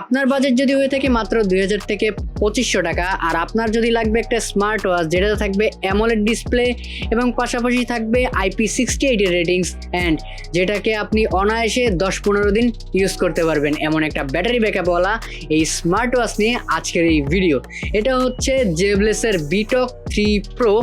আপনার বাজেট যদি হয়ে থাকে মাত্র দুই হাজার থেকে পঁচিশশো টাকা, আর আপনার যদি লাগবে একটা স্মার্ট ওয়াচ যেটাতে থাকবে অ্যামোলেড ডিসপ্লে এবং পাশাপাশি থাকবে আইপি সিক্সটি এইটের রেটিংস অ্যান্ড যেটাকে আপনি অনায়াসে দশ পনেরো দিন ইউজ করতে পারবেন। এমন একটা ব্যাটারি ব্যাকআপওয়ালা এই স্মার্ট ওয়াচ নিয়ে আজকের এই ভিডিও এটা হচ্ছে জেবলেসের বিটক থ্রি প্রো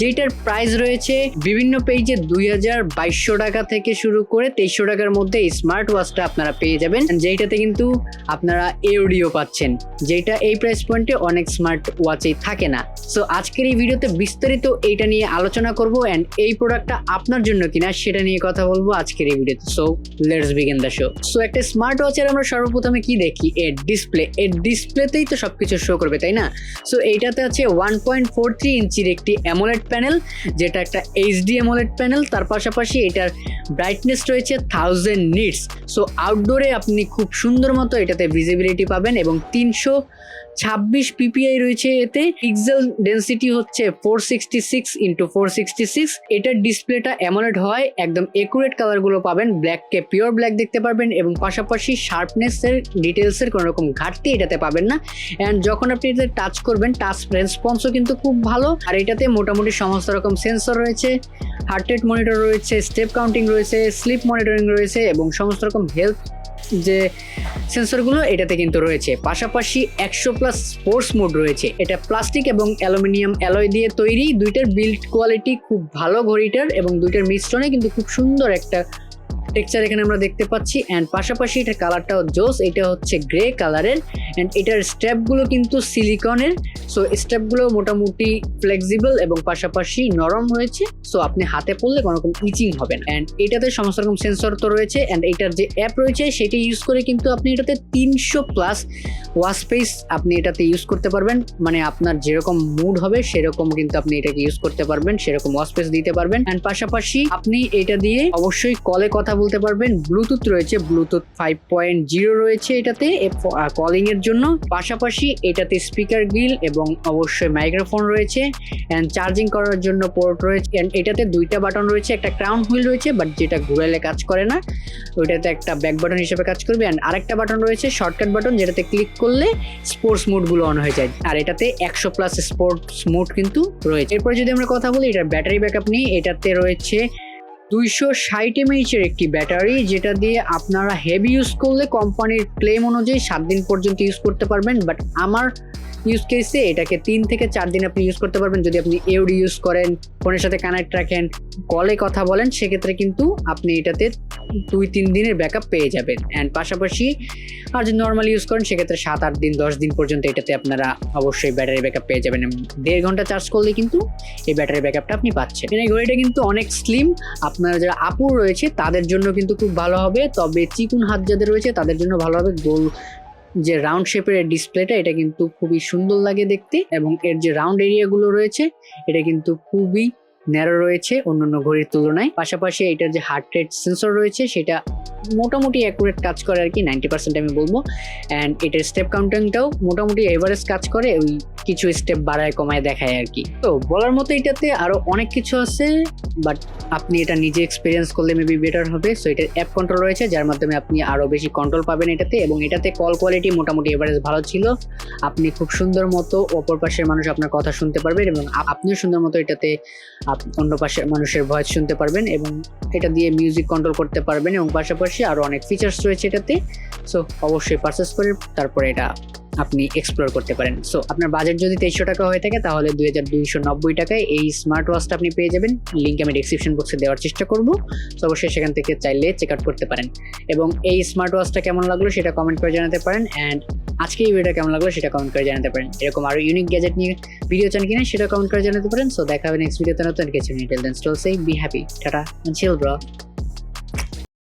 যেটার প্রাইস রয়েছে বিভিন্ন পেজে দুই হাজার বাইশশো টাকা থেকে শুরু করে তেইশশো টাকার মধ্যে স্মার্ট ওয়াচটা আপনারা পেয়ে যাবেন। যেইটাতে কিন্তু আপনারা এওডিও পাচ্ছেন, যেটা এই প্রাইস পয়েন্টে অনেক স্মার্ট ওয়াচেই থাকে না। সো আজকের এই ভিডিওতে বিস্তারিত এইটা নিয়ে আলোচনা করব অ্যান্ড এই প্রোডাক্টটা আপনার জন্য কিনা সেটা নিয়ে কথা বলব আজকের এই ভিডিওতে so let's begin the show so একটা স্মার্ট ওয়াচের আমরা সর্বপ্রথমে কি দেখি? এর ডিসপ্লে এর ডিসপ্লেতেই তো সবকিছু শো করবে, তাই না? সো এইটাতে আছে ওয়ান পয়েন্ট ফোর থ্রি ইঞ্চির একটি অ্যামোলেড প্যানেল যেটা একটা এইচডি অ্যামোলেড প্যানেল তার পাশাপাশি এটার ব্রাইটনেস রয়েছে থাউজেন্ড নিটস সো আউটডোরে আপনি খুব সুন্দর মতো এটাতে ভিজিবিলিটি পাবেন এবং তিনশো ছাব্বিশ পিপিআই রয়েছে এতে। পিক্সেল ডেন্সিটি হচ্ছে four sixty six into four sixty six এটার ডিসপ্লেটা অ্যামোলেড হয়, একদম একুরেট কালারগুলো পাবেন ব্ল্যাককে পিওর ব্ল্যাক দেখতে পারবেন এবং পাশাপাশি শার্পনেসের ডিটেলসের কোনো রকম ঘাটতি এটাতে পাবেন না। অ্যান্ড যখন আপনি এটাতে টাচ করবেন টাচ রেসপন্সও কিন্তু খুব ভালো আর এটাতে মোটামুটি সমস্ত রকম সেন্সর রয়েছে হার্ট রেট মনিটর রয়েছে স্টেপ কাউন্টিং রয়েছে স্লিপ মনিটরিং রয়েছে এবং সমস্ত রকম হেলথ যে সেন্সরগুলো এটাতে কিন্তু রয়েছে। পাশাপাশি একশো প্লাস স্পোর্টস মোড রয়েছে। এটা প্লাস্টিক এবং অ্যালুমিনিয়াম অ্যালয় দিয়ে তৈরি। দুইটার বিল্ড কোয়ালিটি খুব ভালো ঘড়িটার এবং দুইটার মিশ্রণে কিন্তু খুব সুন্দর একটা টেক্সচার এখানে আমরা দেখতে পাচ্ছি অ্যান্ড পাশাপাশি এটার কালারটাও জোস, এটা হচ্ছে গ্রে কালারের অ্যান্ড এটার স্টেপগুলো কিন্তু সিলিকনের সো স্টেপগুলো মোটামুটি ফ্লেক্সিবল এবং পাশাপাশি নরম রয়েছে সো আপনি হাতে পড়লে কোনো রকম ইচিং হবে না। অ্যান্ড এটাতে সমস্ত রকম সেন্সর তো রয়েছে অ্যান্ড এটার যে অ্যাপ রয়েছে, সেটি ইউজ করে কিন্তু আপনি এটাতে তিনশো প্লাস ওয়াশ স্পেস আপনি এটাতে ইউজ করতে পারবেন মানে আপনার যেরকম মুড হবে, সেরকম কিন্তু আপনি এটাকে ইউজ করতে পারবেন, সেরকম ওয়াশ স্পেস দিতে পারবেন। অ্যান্ড পাশাপাশি আপনি এটা দিয়ে অবশ্যই কলে কথা বলতে পারবেন, ব্লুটুথ রয়েছে, ব্লুটুথ ফাইভ পয়েন্ট জিরো রয়েছে এটাতে কলিং এর জন্য। পাশাপাশি এটাতে স্পিকার গ্রিল এবং অবশ্যই মাইক্রোফোন রয়েছে অ্যান্ড চার্জিং করার জন্য পোর্ট রয়েছে অ্যান্ড এটাতে দুইটা বাটন রয়েছে, একটা ক্রাউন হুইল রয়েছে বাট যেটা ঘুরালে কাজ করে না, ওইটাতে একটা ব্যাক বাটন হিসেবে কাজ করবে অ্যান্ড আরেকটা বাটন রয়েছে শর্টকাট বাটন যেটাতে ক্লিক করলে স্পোর্টস মোডগুলো অন হয়ে যায়, আর এটাতে একশো প্লাস স্পোর্টস মোড কিন্তু রয়েছে। এরপরে যদি আমরা কথা বলি, এটার ব্যাটারি ব্যাকআপ নিয়ে এটাতে রয়েছে দুইশো ষাট এমএইচের একটি ব্যাটারি, যেটা দিয়ে আপনারা হেভি ইউজ করলে কোম্পানির ক্লেম অনুযায়ী সাত দিন পর্যন্ত ইউজ করতে পারবেন। বাট আমার ইউজ কেসে এটাকে তিন থেকে চার দিন আপনি ইউজ করতে পারবেন। যদি আপনি এউডি ইউজ করেন, ফোনের সাথে কানেক্ট রাখেন কলে কথা বলেন, সেক্ষেত্রে কিন্তু আপনি এটাতে দুই তিন দিনের ব্যাকআপ পেয়ে যাবেন। অ্যান্ড পাশাপাশি আর যদি নর্মাল ইউজ করেন, সেক্ষেত্রে সাত আট দিন, দশ দিন পর্যন্ত এটাতে আপনারা অবশ্যই ব্যাটারি ব্যাকআপ পেয়ে যাবেন। দেড় ঘণ্টা চার্জ করলে কিন্তু এই ব্যাটারি ব্যাকআপটা আপনি পাচ্ছেন। এই ঘড়িটা কিন্তু অনেক স্লিম আপনারা যারা আপুর রয়েছে, তাদের জন্য কিন্তু খুব ভালো হবে। তবে চিকুন হাত যাদের রয়েছে, তাদের জন্য ভালো হবে গোল। যে রাউন্ড শেপের ডিসপ্লেটা এটা কিন্তু খুবই সুন্দর লাগে দেখতে এবং এর যে রাউন্ড এরিয়াগুলো রয়েছে, এটা কিন্তু খুবই ন্যারো রয়েছে অন্যান্য ঘড়ির তুলনায়। পাশাপাশি এটার যে হার্ট রেট সেন্সর রয়েছে, সেটা মোটামুটি অ্যাকুরেট কাজ করে আর কি নাইনটি পার্সেন্ট আমি বলব। অ্যান্ড এটার স্টেপ কাউন্টিংটাও মোটামুটি এভারেজ কাজ করে, ওই কিছু স্টেপ বাড়ায় কমায় দেখায় আর কি। তো বলার মতো এটাতে আরও অনেক কিছু আছে বাট আপনি এটা নিজে এক্সপিরিয়েন্স করলে মেবি বেটার হবে। সো এটার অ্যাপ কন্ট্রোল রয়েছে, যার মাধ্যমে আপনি আরও বেশি কন্ট্রোল পাবেন এটাতে। এবং এটাতে কল কোয়ালিটি মোটামুটি এভারেজ ভালো ছিল। আপনি খুব সুন্দর মতো অপর পাশের মানুষ আপনার কথা শুনতে পারবেন এবং আপনিও সুন্দর মতো এটাতে অন্য পাশের মানুষের ভয়েস শুনতে পারবেন এবং এটা দিয়ে মিউজিক কন্ট্রোল করতে পারবেন এবং পাশাপাশি আরও অনেক ফিচার্স রয়েছে এটাতে। সো অবশ্যই পারচেস করে তারপরে এটা আপনি এক্সপ্লোর করতে পারেন। সো আপনার বাজেট যদি তেইশশো টাকা হয়ে থাকে, তাহলে দুই হাজার দুইশো নব্বই টাকায় এই স্মার্ট ওয়াচটা আপনি পেয়ে যাবেন। লিঙ্ক আমি ডিসক্রিপশন বক্সে দেওয়ার চেষ্টা করব। সো অবশ্যই সেখান থেকে চাইলে চেক আউট করতে পারেন। এবং এই স্মার্ট ওয়াচটা কেমন লাগল সেটা কমেন্ট করে জানাতে পারেন। অ্যান্ড আজকে এই ভিডিওটা কেমন লাগল সেটা কমেন্ট করে জানাতে পারেন। এরকম আরও ইউনিক গ্যাজেট নিয়ে ভিডিও চান কিনা সেটা কমেন্ট করে জানাতে পারেন। সো দেখা হবে নেক্সট ভিডিওতে নতুন কিছু নিয়ে। দেন স্টোল সেই be happy tata chill bro